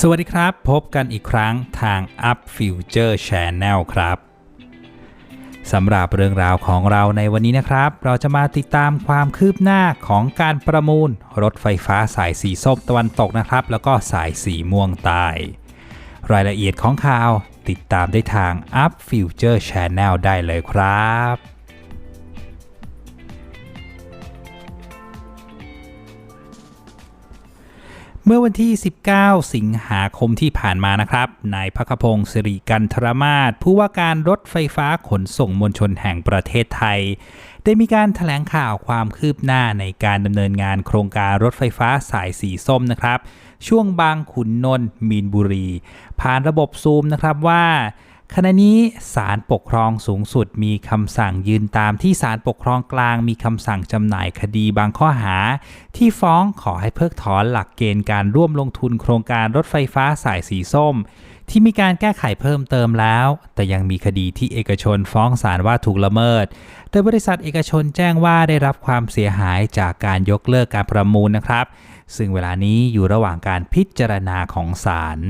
สวัสดีครับ พบกันอีกครั้งทาง Up Future Channel ครับสำหรับเรื่องราวของเราในวันนี้นะครับ เราจะมาติดตามความคืบหน้าของการประมูล รถไฟฟ้าสายสีส้มตะวันตกนะครับ แล้วก็สายสีม่วงใต้รายละเอียดของข่าวติดตามได้ทาง Up Future Channel ได้เลยครับ เมื่อวันที่ 19 สิงหาคมที่ผ่านมานะครับ นายพักพงศ์สิริกันทรมาศผู้ว่าการรถไฟฟ้าขนส่งมวลชนแห่งประเทศไทย ได้มีการถแถลงข่าวความคืบหน้าในการดำเนินงานโครงการรถไฟฟ้าสายสีส้มนะครับ ช่วงบางขุนนนท์มีนบุรี ผ่านระบบซูมนะครับว่า ขณะนี้ศาลปกครองสูงสุดมีคำสั่งยืนตามที่ศาลปกครองกลางมีคำสั่งจำหน่ายคดีบางข้อหา ที่ฟ้องขอให้เพิกถอนหลักเกณฑ์การร่วมลงทุนโครงการรถไฟฟ้าสายสีส้ม ที่มีการแก้ไขเพิ่มเติมแล้ว แต่ยังมีคดีที่เอกชนฟ้องศาลว่าถูกละเมิด โดยบริษัทเอกชนแจ้งว่าได้รับความเสียหายจากการยกเลิกการประมูลนะครับ ซึ่งเวลานี้อยู่ระหว่างการพิจารณาของศาล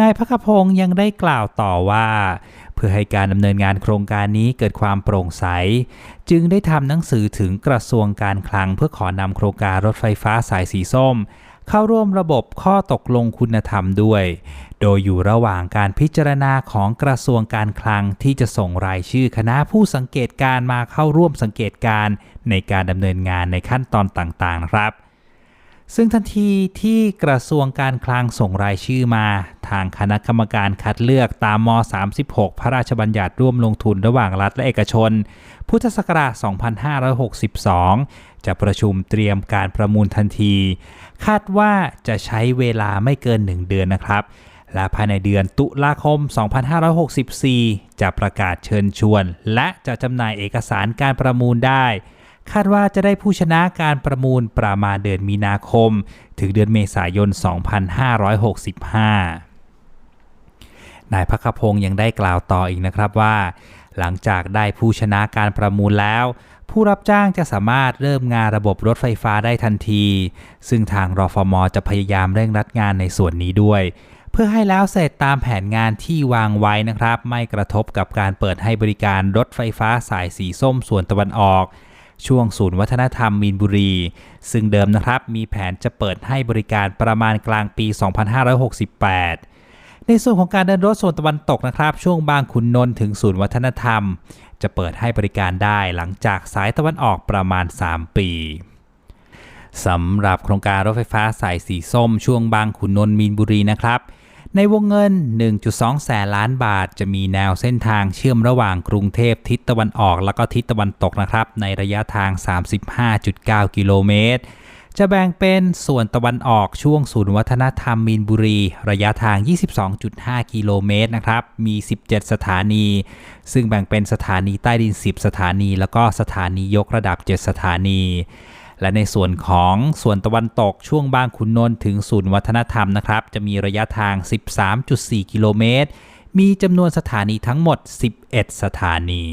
นายพักพงศ์ยังได้กล่าวต่อว่า เพื่อให้การดำเนินงานโครงการนี้เกิดความโปร่งใส จึงได้ทำหนังสือถึงกระทรวงการคลังเพื่อขอนำโครงการรถไฟฟ้าสายสีส้ม เข้าร่วมระบบข้อตกลงคุณธรรมด้วย โดยอยู่ระหว่างการพิจารณาของกระทรวงการคลังที่จะส่งรายชื่อคณะผู้สังเกตการมาเข้าร่วมสังเกตการในการดำเนินงานในขั้นตอนต่างๆนะครับ ซึ่งทันทีที่กระทรวงการคลังส่งรายชื่อมา ทางคณะกรรมการคัดเลือกตามม 36 พระราชบัญญัติร่วมลงทุนระหว่างรัฐและเอกชน พุทธศักราช 2562 จะประชุมเตรียมการประมูลทันที คาดว่าจะใช้เวลาไม่เกิน 1 เดือนนะครับ และภายในเดือนตุลาคม 2564 จะประกาศเชิญชวน และจะจำหน่ายเอกสารการประมูลได้ คาดว่าจะได้ผู้ชนะการประมูลประมาณเดือนมีนาคม ถึงเดือนเมษายน 2565 นายพักพงศ์ยังได้กล่าวต่ออีกนะครับว่า หลังจากได้ผู้ชนะการประมูลแล้ว ผู้รับจ้างจะสามารถเริ่มงานระบบรถไฟฟ้าได้ทันที ซึ่งทางรฟม จะพยายามเร่งรัดงานในส่วนนี้ด้วยเพื่อให้แล้วเสร็จตามแผนงานที่วางไว้นะครับ ไม่กระทบกับการเปิดให้บริการรถไฟฟ้าสายสีส้มส่วนตะวันออก ช่วงศูนย์วัฒนธรรมมีนบุรี ซึ่งเดิมนะครับมีแผนจะเปิดให้บริการประมาณกลางปี 2568 ในส่วนของการเดินรถโซนตะวันตกนะครับ ช่วงบางขุนนนท์ถึงศูนย์วัฒนธรรม จะเปิดให้บริการได้หลังจากสายตะวันออกประมาณ 3 ปีสำหรับโครงการรถไฟฟ้าสายสีส้มช่วงบางขุนนนท์มีนบุรีนะครับ ในวงเงิน 1.2 แสนล้านบาท จะมีแนวเส้นทางเชื่อมระหว่างกรุงเทพทิศตะวันออก แล้วก็ทิศตะวันตกนะครับ ในระยะทาง 35.9 กิโลเมตร จะแบ่งเป็นส่วนตะวันออกช่วงศูนย์วัฒนธรรมมีนบุรี ระยะทาง 22.5 กิโลเมตรนะครับ มี 17 สถานี ซึ่งแบ่งเป็นสถานีใต้ดิน 10 สถานี แล้วก็สถานียกระดับ 7 สถานี และในส่วนของส่วนตะวันตกช่วงบางขุนนนท์ถึงศูนย์วัฒนธรรมนะครับ จะมีระยะทาง 13.4 กิโลเมตร มีจำนวนสถานีทั้งหมด 11 สถานี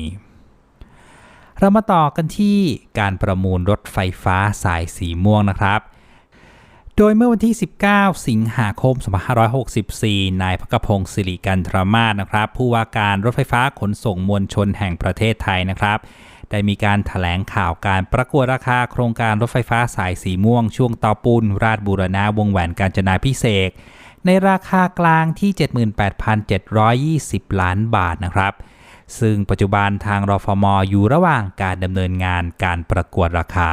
เรามาต่อกันที่การประมูลรถไฟฟ้าสายสีม่วงนะครับโดยเมื่อวันที่ 19 สิงหาคม 2564 นายพักพงศ์สิริกันทรมาศนะครับ ผู้ว่าการรถไฟฟ้าขนส่งมวลชนแห่งประเทศไทยนะครับ ได้มีการถแถลงข่าวการประกวดราคาโครงการรถไฟฟ้าสายสีม่วง ช่วงเตาปูน ราชบูรณะวงแหวนกาญจนาพิเศษ ในราคากลางที่ 78,720 ล้านบาทนะครับ ซึ่งปัจจุบันทางรฟมอยู่ระหว่างการดำเนินงานการประกวดราคา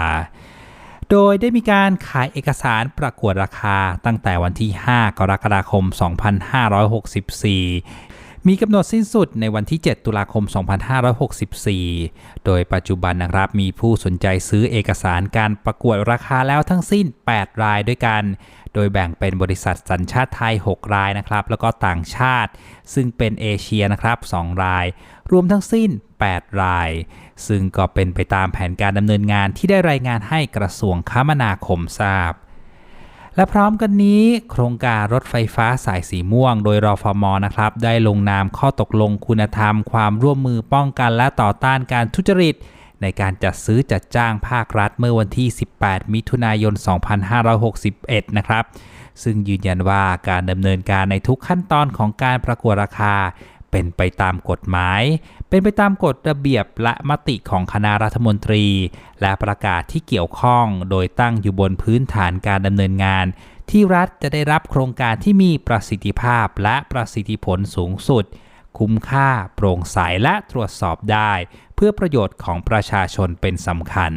โดยได้มีการขายเอกสารประกวดราคาตั้งแต่วันที่ 5 กรกฎาคม 2564 มีกำหนดสิ้นสุดในวันที่ 7 ตุลาคม 2564 โดยปัจจุบันนะครับมีผู้สนใจซื้อเอกสารการประกวดราคาแล้วทั้งสิ้น 8 รายด้วยกัน โดยแบ่งเป็นบริษัทสัญชาติไทย 6 รายนะครับ แล้วก็ต่างชาติ ซึ่งเป็นเอเชียนะครับ 2 ราย รวมทั้งสิ้น 8 ราย ซึ่งก็เป็นไปตามแผนการดำเนินงานที่ได้รายงานให้กระทรวงคมนาคมทราบ และพร้อมกันนี้โครงการรถไฟฟ้าสายสีม่วง โดยรอฟมนะครับ ได้ลงนามข้อตกลงคุณธรรม ความร่วมมือป้องกันและต่อต้านการทุจริต ในการจัดซื้อจัดจ้างภาครัฐเมื่อวันที่ 18 มิถุนายน 2561 นะครับ ซึ่งยืนยันว่าการดำเนินการในทุกขั้นตอนของการประกวดราคา เป็นไปตามกฎหมาย เป็นไปตามกฎระเบียบและมติของคณะรัฐมนตรี และประกาศที่เกี่ยวข้องโดยตั้งอยู่บนพื้นฐานการดำเนินงาน ที่รัฐจะได้รับโครงการที่มีประสิทธิภาพและประสิทธิผลสูงสุด คุ้มค่า โปร่งใสและตรวจสอบได้ เพื่อประโยชน์ของประชาชนเป็นสำคัญ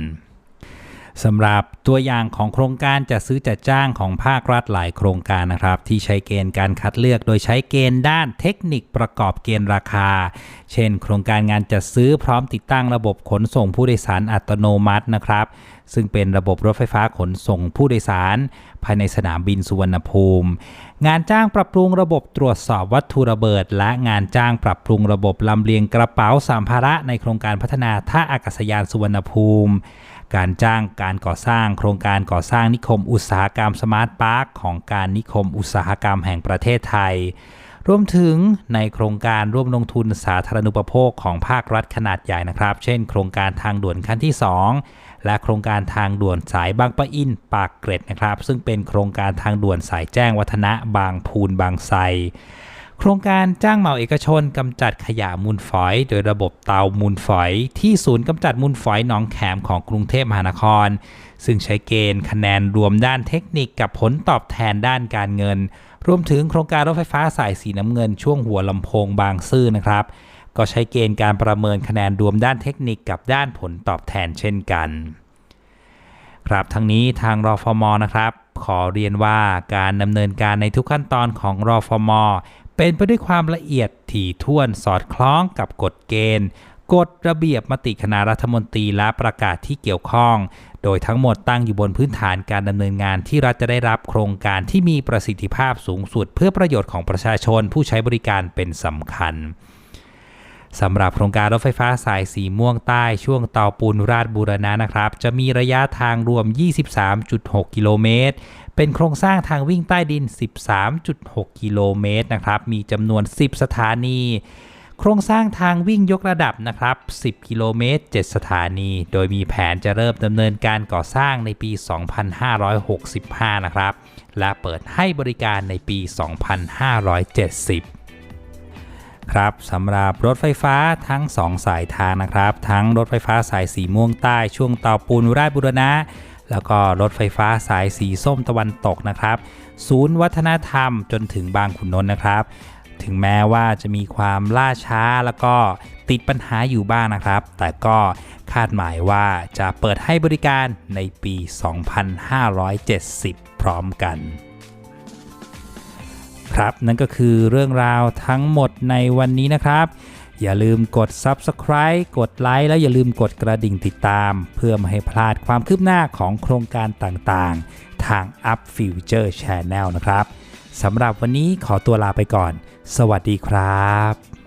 สำหรับตัวอย่างของโครงการจัดซื้อจัดจ้างของภาครัฐหลายโครงการนะครับ ที่ใช้เกณฑ์การคัดเลือกโดยใช้เกณฑ์ด้านเทคนิคประกอบเกณฑ์ราคา เช่น โครงการงานจัดซื้อพร้อมติดตั้งระบบขนส่งผู้โดยสารอัตโนมัตินะครับ ซึ่งเป็นระบบรถไฟฟ้าขนส่งผู้โดยสาร ภายในสนามบินสุวรรณภูมิ งานจ้างปรับปรุงระบบตรวจสอบวัตถุระเบิด และงานจ้างปรับปรุงระบบลำเลียงกระเป๋าสัมภาระในโครงการพัฒนาท่าอากาศยานสุวรรณภูมิ การจ้างการก่อสร้างโครงการก่อสร้างนิคมอุตสาหกรรมสมาร์ทพาร์คของการนิคมอุตสาหกรรมแห่งประเทศไทย รวมถึงในโครงการร่วมลงทุนสาธารณูปโภคของภาครัฐขนาดใหญ่นะครับ เช่น โครงการทางด่วนขั้นที่ 2 และโครงการทางด่วนสายบางปะอินปากเกร็ดนะครับ ซึ่งเป็นโครงการทางด่วนสายแจ้งวัฒนะบางพูนบางไทร โครงการจ้างเหมาเอกชนกำจัดขยะมูลฝอย โดยระบบเตามูลฝอย ที่ศูนย์กำจัดมูลฝอยหนองแขมของกรุงเทพมหานคร ซึ่งใช้เกณฑ์คะแนนรวมด้านเทคนิคกับผลตอบแทนด้านการเงิน รวมถึงโครงการรถไฟฟ้าสายสีน้ำเงินช่วงหัวลำโพงบางซื่อนะครับ ก็ใช้เกณฑ์การประเมินคะแนนรวมด้านเทคนิคกับด้านผลตอบแทนเช่นกัน ครับทั้งนี้ทางรอฟมนะครับ ขอเรียนว่าการดำเนินการในทุกขั้นตอนของรอฟม เป็นไปด้วยความละเอียดถี่ถ้วนสอดคล้องกับกฎเกณฑ์กฎระเบียบมติคณะรัฐมนตรีและประกาศที่เกี่ยวข้อง โดยทั้งหมดตั้งอยู่บนพื้นฐานการดำเนินงานที่รัฐจะได้รับโครงการที่มีประสิทธิภาพสูงสุด เพื่อประโยชน์ของประชาชนผู้ใช้บริการเป็นสำคัญ สำหรับโครงการรถไฟฟ้าสายสีม่วงใต้ช่วงเตาปูนราชบูรณะนะครับ จะมีระยะทางรวม 23.6 กิโลเมตร เป็นโครงสร้างทางวิ่งใต้ดิน 13.6 กิโลเมตรนะครับ มีจำนวน 10 สถานีโครงสร้างทางวิ่งยกระดับนะครับ 10 กิโลเมตร 7 สถานี โดยมีแผนจะเริ่มดำเนินการก่อสร้างในปี 2565 นะครับ และเปิดให้บริการในปี 2570 ครับสำหรับรถไฟฟ้าทั้ง 2 สายทางนะครับ ทั้งรถไฟฟ้าสายสีม่วงใต้ช่วงเตาปูนราชบุรณะ แล้วก็รถไฟฟ้าสายสีส้มตะวันตกนะครับ ศูนย์วัฒนธรรมจนถึงบางขุนนนท์นะครับ ถึงแม้ว่าจะมีความล่าช้าแล้วก็ติดปัญหาอยู่บ้างนะครับ แต่ก็คาดหมายว่าจะเปิดให้บริการในปี 2570 พร้อมกัน ครับ นั่นก็คือเรื่องราวทั้งหมดในวันนี้นะครับ อย่าลืมกด Subscribe กดไลค์แล้วอย่าลืมกดกระดิ่งติดตาม เพื่อไม่ให้พลาดความคืบหน้าของโครงการต่างๆ ทาง Up Future Channel นะครับสำหรับวันนี้ขอตัวลาไปก่อน สวัสดีครับ